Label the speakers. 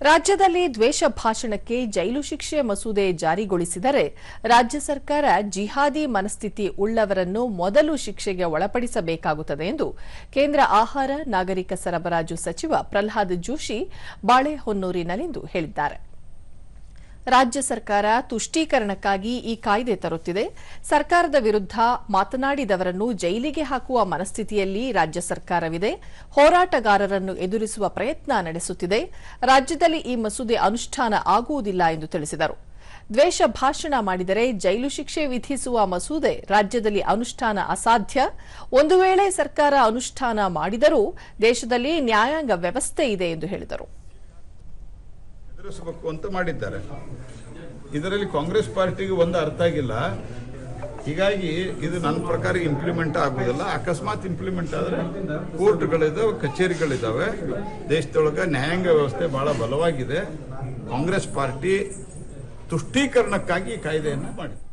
Speaker 1: ರಾಜ್ಯದಲ್ಲಿ ದ್ವೇಷ ಭಾಷಣಕ್ಕೆ ಜೈಲು ಶಿಕ್ಷೆ ಮಸೂದೆ ಜಾರಿಗೊಳಿಸಿದರೆ ರಾಜ್ಯ ಸರ್ಕಾರ ಜಿಹಾದಿ ಮನಸ್ಥಿತಿ ಉಳ್ಳವರನ್ನು ಮೊದಲು ಶಿಕ್ಷೆಗೆ ಒಳಪಡಿಸಬೇಕಾಗುತ್ತದೆ ಎಂದು ಕೇಂದ್ರ ಆಹಾರ, ನಾಗರಿಕ ಸರಬರಾಜು ಸಚಿವ ಪ್ರಹ್ಲಾದ್ ಜೋಶಿ ಬಾಳೆಹೊನ್ನೂರಿನಲ್ಲಿಂದು ಹೇಳಿದ್ದಾರೆ. ರಾಜ್ಯ ಸರ್ಕಾರ ತುಷ್ಟೀಕರಣಕ್ಕಾಗಿ ಈ ಕಾಯ್ದೆ ತರುತ್ತಿದೆ. ಸರ್ಕಾರದ ವಿರುದ್ಧ ಮಾತನಾಡಿದವರನ್ನು ಜೈಲಿಗೆ ಹಾಕುವ ಮನಸ್ಥಿತಿಯಲ್ಲಿ ರಾಜ್ಯ ಸರ್ಕಾರವಿದೆ. ಹೋರಾಟಗಾರರನ್ನು ಎದುರಿಸುವ ಪ್ರಯತ್ನ ನಡೆಸುತ್ತಿದೆ. ರಾಜ್ಯದಲ್ಲಿ ಈ ಮಸೂದೆ ಅನುಷ್ಠಾನ ಆಗುವುದಿಲ್ಲ ಎಂದು ತಿಳಿಸಿದರು. ದ್ವೇಷ ಭಾಷಣ ಮಾಡಿದರೆ ಜೈಲು ಶಿಕ್ಷೆ ವಿಧಿಸುವ ಮಸೂದೆ ರಾಜ್ಯದಲ್ಲಿ ಅನುಷ್ಠಾನ ಅಸಾಧ್ಯ. ಒಂದು ವೇಳೆ ಸರ್ಕಾರ ಅನುಷ್ಠಾನ ಮಾಡಿದರೂ ದೇಶದಲ್ಲಿ ನ್ಯಾಯಾಂಗ ವ್ಯವಸ್ಥೆ ಇದೆ ಎಂದು ಹೇಳಿದರು.
Speaker 2: ಎದುರಿಸಬೇಕು ಅಂತ ಮಾಡಿದ್ದಾರೆ. ಇದರಲ್ಲಿ ಕಾಂಗ್ರೆಸ್ ಪಾರ್ಟಿಗೆ ಒಂದು ಅರ್ಥ ಆಗಿಲ್ಲ. ಹೀಗಾಗಿ ಇದು ನನ್ನ ಪ್ರಕಾರ ಇಂಪ್ಲಿಮೆಂಟ್ ಆಗುವುದಿಲ್ಲ. ಅಕಸ್ಮಾತ್ ಇಂಪ್ಲಿಮೆಂಟ್ ಆದರೆ ಕೋರ್ಟ್ಗಳಿದ್ದಾವೆ ಕಚೇರಿಗಳಿದ್ದಾವೆ ದೇಶದೊಳಗೆ ನ್ಯಾಯಾಂಗ ವ್ಯವಸ್ಥೆ ಬಹಳ ಬಲವಾಗಿದೆ. ಕಾಂಗ್ರೆಸ್ ಪಾರ್ಟಿ ತುಷ್ಟೀಕರಣಕ್ಕಾಗಿ ಕಾಯ್ದೆಯನ್ನು ಮಾಡಿದೆ.